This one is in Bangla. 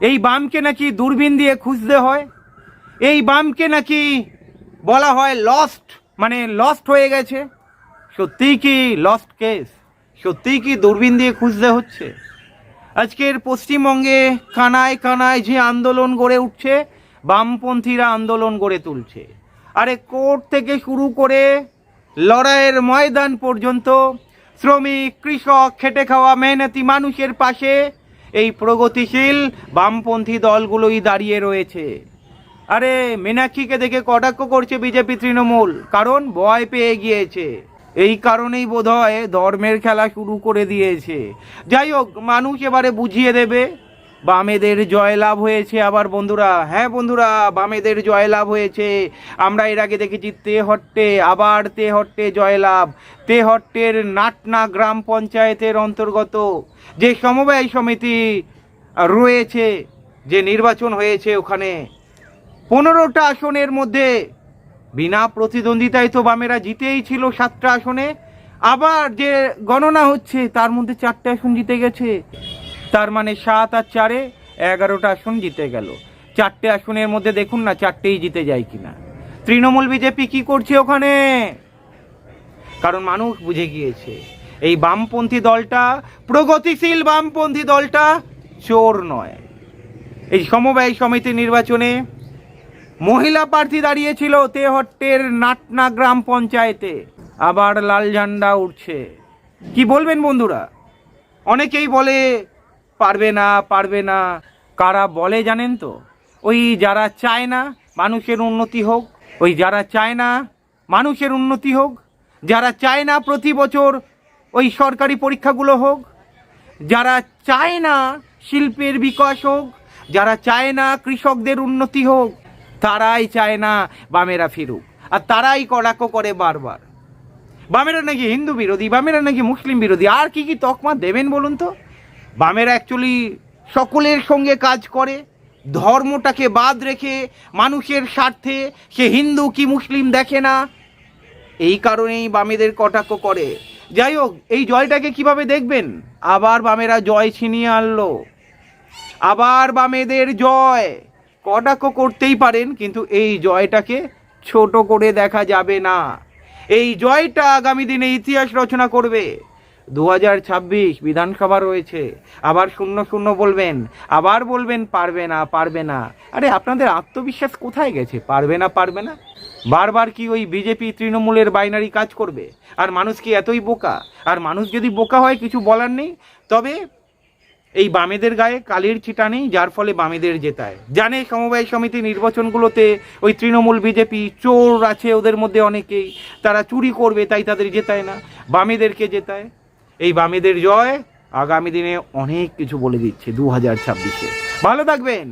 এই বামকে নাকি দূরবীন দিয়ে খুঁজতে হয়? এই বামকে নাকি বলা হয় লস্ট মানে লস্ট হয়ে গেছে। সত্যিই কি লস্ট কেস সত্যিই কি দূরবীন দিয়ে খুঁজতে হচ্ছে? আজকের পশ্চিমবঙ্গে কানায় কানায় যে আন্দোলন গড়ে উঠছে, বামপন্থীরা আন্দোলন গড়ে তুলছে। আরে কোর্ট থেকে শুরু করে লড়াইয়ের ময়দান পর্যন্ত শ্রমিক, কৃষক, খেটে খাওয়া, মেহনতি মানুষের পাশে এই প্রগতিশীল বামপন্থী দলগুলোই দাঁড়িয়ে রয়েছে। আরে, মীনাক্ষীকে দেখে কটাক্ষ করছে বিজেপি তৃণমূল, কারণ ভয় পেয়ে গিয়েছে। এই কারণেই বোধহয় ধর্মের খেলা শুরু করে দিয়েছে। যাই হোক, মানুষ এবারে বুঝিয়ে দেবে বামেদের জয়লাভ হয়েছে আবার বন্ধুরা। হ্যাঁ বন্ধুরা, বামেদের জয়লাভ হয়েছে। আমরা এর আগে দেখেছি তেহট্টে আবার তেহট্টে জয়লাভ। তেহট্টের নাটনা গ্রাম পঞ্চায়েতের অন্তর্গত যে সমবায় সমিতি রয়েছে, যে নির্বাচন হয়েছে ওখানে, পনেরোটা আসনের মধ্যে বিনা প্রতিদ্বন্দ্বিতায় তো বামেরা জিতেই ছিল সাতটা আসনে। আবার যে গণনা হচ্ছে, তার মধ্যে চারটে আসন জিতে গেছে। তার মানে সাত আর চারে এগারোটা আসন জিতে গেল। চারটে আসনের মধ্যে দেখুন না চারটেই জিতে যায় কিনা। তৃণমূল বিজেপি কি করছে ওখানে? কারণ মানুষ বুঝে গিয়েছে, এই বামপন্থী দলটা প্রগতিশীল বামপন্থী দলটা চোর নয়। এই সমবায় সমিতি নির্বাচনে মহিলা প্রার্থী দাঁড়িয়েছিল তেহট্টের নাটনা গ্রাম পঞ্চায়েতে। আবার লাল ঝান্ডা উঠছে কি বলবেন বন্ধুরা? অনেকেই বলে পারবে না পারবে না। কারা বলে জানেন তো? ওই যারা চায় না, মানুষের উন্নতি হোক, ওই যারা চায় না, মানুষের উন্নতি হোক, যারা চায় না প্রতি বছর ওই সরকারি পরীক্ষাগুলো হোক, যারা চায় না শিল্পের বিকাশ হোক, যারা চায় না কৃষকদের উন্নতি হোক, তারাই চায় না বামেরা ফিরুক। আর তারাই কড়াকো করে বারবার। বামেরা নাকি হিন্দু বিরোধী, বামেরা নাকি মুসলিম বিরোধী, আর কি কি তকমা দেবেন বলুন তো? বামেরা অ্যাকচুয়ালি সকলের সঙ্গে কাজ করে, ধর্মটাকে বাদ রেখে, মানুষের স্বার্থে, সে হিন্দু কি মুসলিম দেখে না। এই কারণেই বামেদের কটাক্ষ করে। যাই হোক, এই জয়টাকে কীভাবে দেখবেন? আবার বামেরা জয় ছিনিয়ে আনলো। আবার বামেদের জয়। কটাক্ষ করতেই পারেন, কিন্তু এই জয়টাকে ছোট করে দেখা যাবে না। এই জয়টা আগামী দিনে ইতিহাস রচনা করবে। দু হাজার ছাব্বিশ বিধানসভা রয়েছে। আবার শূন্য শূন্য বলবেন। আবার বলবেন, পারবে না পারবে না। আরে, আপনাদের আত্মবিশ্বাস কোথায় গেছে? পারবে না পারবে না? বারবার কি ওই বিজেপি তৃণমূলের বাইনারি কাজ করবে? আর মানুষ কি এতই বোকা? আর মানুষ যদি বোকা হয়, কিছু বলার নেই? তবে এই বামেদের গায়ে কালির ছিটা নেই, যার ফলে বামেদের জেতায়। জানে সমবায় সমিতি নির্বাচনগুলোতে ওই তৃণমূল বিজেপি চোর আছে ওদের মধ্যে অনেকেই। তারা চুরি করবে, তাই তাদের জেতায় না। বামেদেরকে জেতায়। এই বামেদের জয় আগামী দিনে অনেক কিছু বলে দিচ্ছে দু হাজার ছাব্বিশে। ভালো থাকবেন।